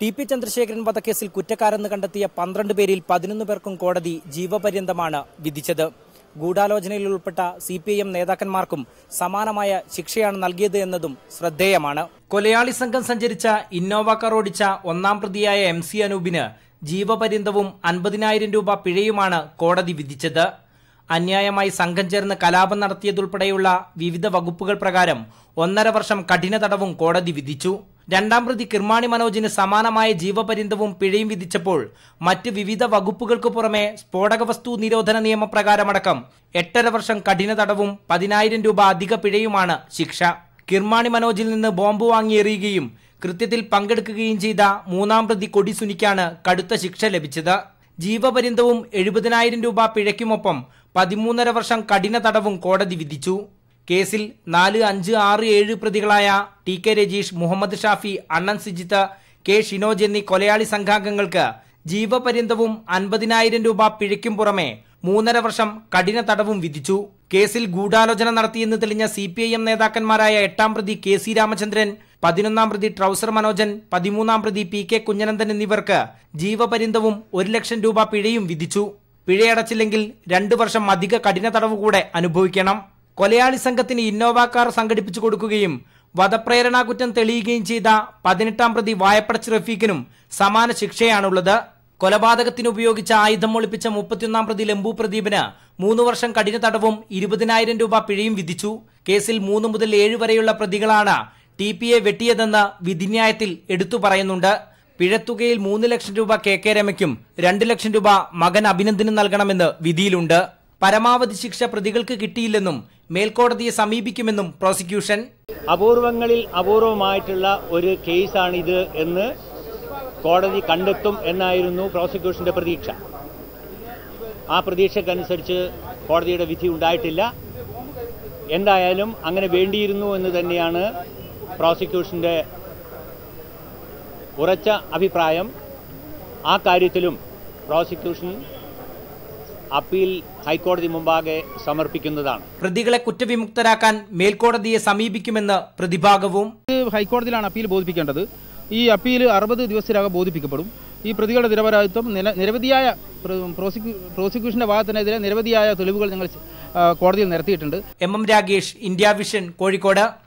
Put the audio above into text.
T P Chandrasekharan വധക്കേസിൽ കുറ്റക്കാരെന്ന് കണ്ടെത്തിയ പന്ത്രണ്ട് പേരിൽ പതിനൊന്ന് പേർക്കും കോടതി ജീവപര്യന്തമാണ് വിധിച്ചത്. ഗൂഢാലോചനയിൽ ഉൾപ്പെട്ട സി പി ഐ എം നേതാക്കന്മാർക്കും സമാനമായ ശിക്ഷയാണ് നൽകിയത് എന്നതും ശ്രദ്ധേയമാണ്. കൊലയാളി സംഘം സഞ്ചരിച്ച ഇന്നോവ കാർ ഓടിച്ച ഒന്നാം പ്രതിയായ എം സി അനൂപിന് ജീവപര്യന്തവും അൻപതിനായിരം രൂപ പിഴയുമാണ് കോടതി വിധിച്ചത്. അന്യായമായി സംഘം ചേർന്ന് കലാപം നടത്തിയതുൾപ്പെടെയുള്ള വിവിധ വകുപ്പുകൾ പ്രകാരം ഒന്നര വർഷം കഠിന തടവും കോടതി വിധിച്ചു. രണ്ടാം പ്രതി കിർമാണി മനോജിന് സമാനമായ ജീവപര്യന്തവും പിഴയും വിധിച്ചപ്പോൾ മറ്റ് വിവിധ വകുപ്പുകൾക്ക് പുറമെ സ്ഫോടക വസ്തു നിരോധന നിയമപ്രകാരമടക്കം എട്ടര വർഷം കഠിന തടവും പതിനായിരം രൂപ അധിക പിഴയുമാണ് ശിക്ഷ. കിർമാണി മനോജിൽ നിന്ന് ബോംബ് വാങ്ങി എറിയുകയും കൃത്യത്തിൽ പങ്കെടുക്കുകയും ചെയ്ത മൂന്നാം പ്രതി കൊടിസുനിക്കാണ് കടുത്ത ശിക്ഷ ലഭിച്ചത്. ജീവപര്യന്തവും എഴുപതിനായിരം രൂപ പിഴയ്ക്കുമൊപ്പം പതിമൂന്നര വർഷം കഠിന തടവും കോടതി വിധിച്ചു. കേസിൽ നാല് അഞ്ച് ആറ് ഏഴ് പ്രതികളായ T K Rajeesh Muhammad Shafi Annan Sijith K Shinoj എന്നീ കൊലയാളി സംഘാംഗങ്ങൾക്ക് ജീവപര്യന്തവും അൻപതിനായിരം രൂപ പിഴയ്ക്കും പുറമെ മൂന്നര വർഷം കഠിന തടവും വിധിച്ചു. കേസിൽ ഗൂഢാലോചന നടത്തിയെന്ന് തെളിഞ്ഞ സി പി ഐ എം നേതാക്കന്മാരായ എട്ടാം പ്രതി കെ സി രാമചന്ദ്രൻ പതിനൊന്നാം പ്രതി ട്രൗസർ മനോജൻ പതിമൂന്നാം പ്രതി പി കെ കുഞ്ഞനന്ദൻ എന്നിവർക്ക് ജീവപര്യന്തവും ഒരു ലക്ഷം രൂപ പിഴയും വിധിച്ചു. പിഴയടച്ചില്ലെങ്കിൽ രണ്ടു വർഷം അധിക കഠിന തടവ് കൂടെ അനുഭവിക്കണം. കൊലയാളി സംഘത്തിന് ഇന്നോവ കാർ സംഘടിപ്പിച്ചു കൊടുക്കുകയും വധപ്രേരണാ കുറ്റം തെളിയുകയും ചെയ്ത പതിനെട്ടാം പ്രതി വായപ്പടച്ച് റഫീഖിനും സമാന ശിക്ഷയാണുള്ളത്. കൊലപാതകത്തിന് ഉപയോഗിച്ച ആയുധം ഒളിപ്പിച്ച മുപ്പത്തിയൊന്നാം പ്രതി ലംബു പ്രദീപിന് മൂന്ന് വർഷം കഠിന തടവും ഇരുപതിനായിരം രൂപ പിഴയും വിധിച്ചു. കേസിൽ മൂന്ന് മുതൽ ഏഴ് വരെയുള്ള പ്രതികളാണ് ടി പി എ വെട്ടിയതെന്ന് വിധിന്യായത്തിൽ എടുത്തു പറയുന്നുണ്ട്. പിഴത്തുകയിൽ മൂന്ന് ലക്ഷം രൂപ കെ കെ രമയ്ക്കും രണ്ട് ലക്ഷം രൂപ മകൻ അഭിനന്ദനും നൽകണമെന്ന് വിധിയിലുണ്ട്. പരമാവധി ശിക്ഷ പ്രതികൾക്ക് കിട്ടിയില്ലെന്നും മേൽക്കോടതിയെ സമീപിക്കുമെന്നും പ്രോസിക്യൂഷൻ. അപൂർവങ്ങളിൽ അപൂർവമായിട്ടുള്ള ഒരു കേസാണിത് എന്ന് കോടതി കണ്ടെത്തും എന്നായിരുന്നു പ്രോസിക്യൂഷന്റെ പ്രതീക്ഷ. ആ പ്രതീക്ഷക്കനുസരിച്ച് കോടതിയുടെ വിധി ഉണ്ടായിട്ടില്ല. എന്തായാലും അങ്ങനെ വേണ്ടിയിരുന്നു എന്ന് തന്നെയാണ് പ്രോസിക്യൂഷന്റെ ഉറച്ച അഭിപ്രായം. ആ കാര്യത്തിലും പ്രോസിക്യൂഷൻ അപ്പീൽ ഹൈക്കോടതി മുമ്പാകെ സമർപ്പിക്കുന്നതാണ്. പ്രതികളെ കുറ്റവിമുക്തരാക്കാൻ മേൽക്കോടതിയെ സമീപിക്കുമെന്ന് പ്രതിഭാഗവും ഹൈക്കോടതിയിലാണ് അപ്പീൽ ബോധിപ്പിക്കേണ്ടത്. ഈ അപ്പീൽ അറുപത് ദിവസത്തിനകം ബോധിപ്പിക്കപ്പെടും. ഈ പ്രതികളുടെ നിരപരാധിത്വം നില നിരവധിയായ പ്രോസിക്യൂ പ്രോസിക്യൂഷന്റെ ഭാഗത്തിനെതിരെ നിരവധിയായ തെളിവുകൾ ഞങ്ങൾ കോടതിയിൽ നിരത്തിയിട്ടുണ്ട്. M M Ragesh India Vision Kozhikode.